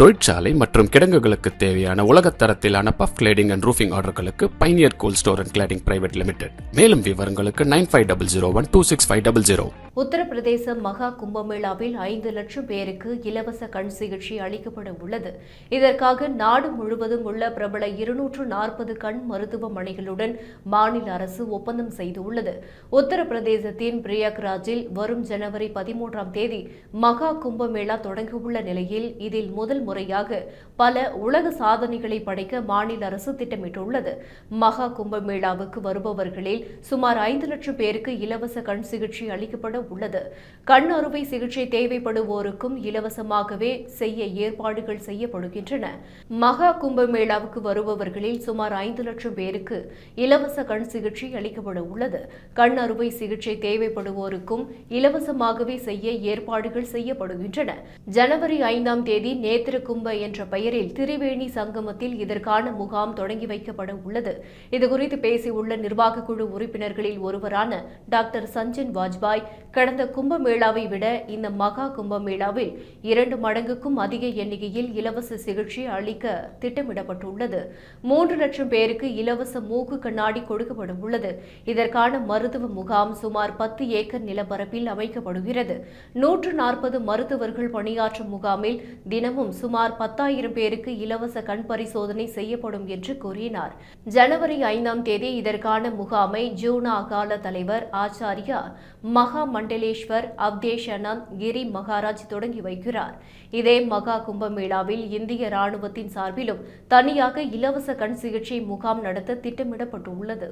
தொழிற்சாலை மற்றும் கிடங்குகளுக்கு தேவையான உலகத் தரத்திலான puff cladding and roofing ஆர்டர்களுக்கு pioneer cool store and cladding private limited மேலும் விவரங்களுக்கு nine five double zero one two six five double zero Uttar Pradesh மகா கும்பமேளாவில் ஐந்து லட்சம் பேருக்கு இலவச கண் சிகிச்சை அளிக்கப்பட உள்ளது. இதற்காக நாடு முழுவதும் உள்ள பிரபல இருநூற்று நாற்பது கண் மருத்துவமனைகளுடன் மாநில அரசு ஒப்பந்தம் செய்துள்ளது. உத்தரப்பிரதேசத்தின் பிரியாக்ராஜில் வரும் ஜனவரி பதிமூன்றாம் தேதி மகா கும்பமேளா தொடங்கவுள்ள நிலையில் இதில் முதல் முறையாக பல உலக சாதனைகளை படைக்க மாநில அரசு திட்டமிட்டுள்ளது. மகா கும்பமேளாவுக்கு வருபவர்களில் சுமார் ஐந்து லட்சம் பேருக்கு இலவச கண் சிகிச்சை அளிக்கப்பட உள்ளது. கண் அறுவை சிகிச்சை தேவைப்படுவோருக்கும் இலவசமாகவே செய்ய ஏற்பாடுகள் செய்யப்படுகின்றன. மகா கும்பமேளாவுக்கு வருபவர்களில் சுமார் ஐந்து லட்சம் பேருக்கு இலவச கண் சிகிச்சை அளிக்கப்பட உள்ளது. கண் அறுவை சிகிச்சை தேவைப்படுவோருக்கும் இலவசமாகவே செய்ய ஏற்பாடுகள் செய்யப்படுகின்றன. ஜனவரி ஐந்தாம் தேதி நேத்திர கும்ப என்ற பெயரில் திரிவேணி சங்கமத்தில் இதற்கான முகாம் தொடங்கி வைக்கப்பட உள்ளது. இதுகுறித்து பேசியுள்ள நிர்வாக குழு உறுப்பினர்களில் ஒருவரான டாக்டர் சஞ்சன் வாஜ்பாய் கடந்த கும்பமேளாவை விட இந்த மகா கும்பமேளாவில் இரண்டு மடங்குக்கும் அதிக எண்ணிக்கையில் இலவச சிகிச்சை அளிக்க திட்டமிடப்பட்டுள்ளது. மூன்று லட்சம் பேருக்கு இலவச மூக்கு கண்ணாடி கொடுக்கப்பட உள்ளது. இதற்கான மருத்துவ முகாம் சுமார் பத்து ஏக்கர் நிலப்பரப்பில் அமைக்கப்படுகிறது. நூற்று நாற்பது மருத்துவர்கள் பணியாற்றும் முகாமில் தினமும் சுமார் பத்தாயிரம் பேருக்கு இலவச கண் பரிசோதனை செய்யப்படும் என்று கூறினார். ஜனவரி ஐந்தாம் தேதி இதற்கான முகாமை ஜூனா அகால தலைவர் ஆச்சாரியா மகா மண்டலேஸ்வர் அவ்தேஷனம் அனந்த் கிரி மகாராஜ் தொடங்கி வைக்கிறார். இதே மகா கும்பமேளாவில் இந்திய ராணுவத்தின் சார்பிலும் தனியாக இலவச கண் சிகிச்சை முகாம் நடத்த திட்டமிடப்பட்டுள்ளது.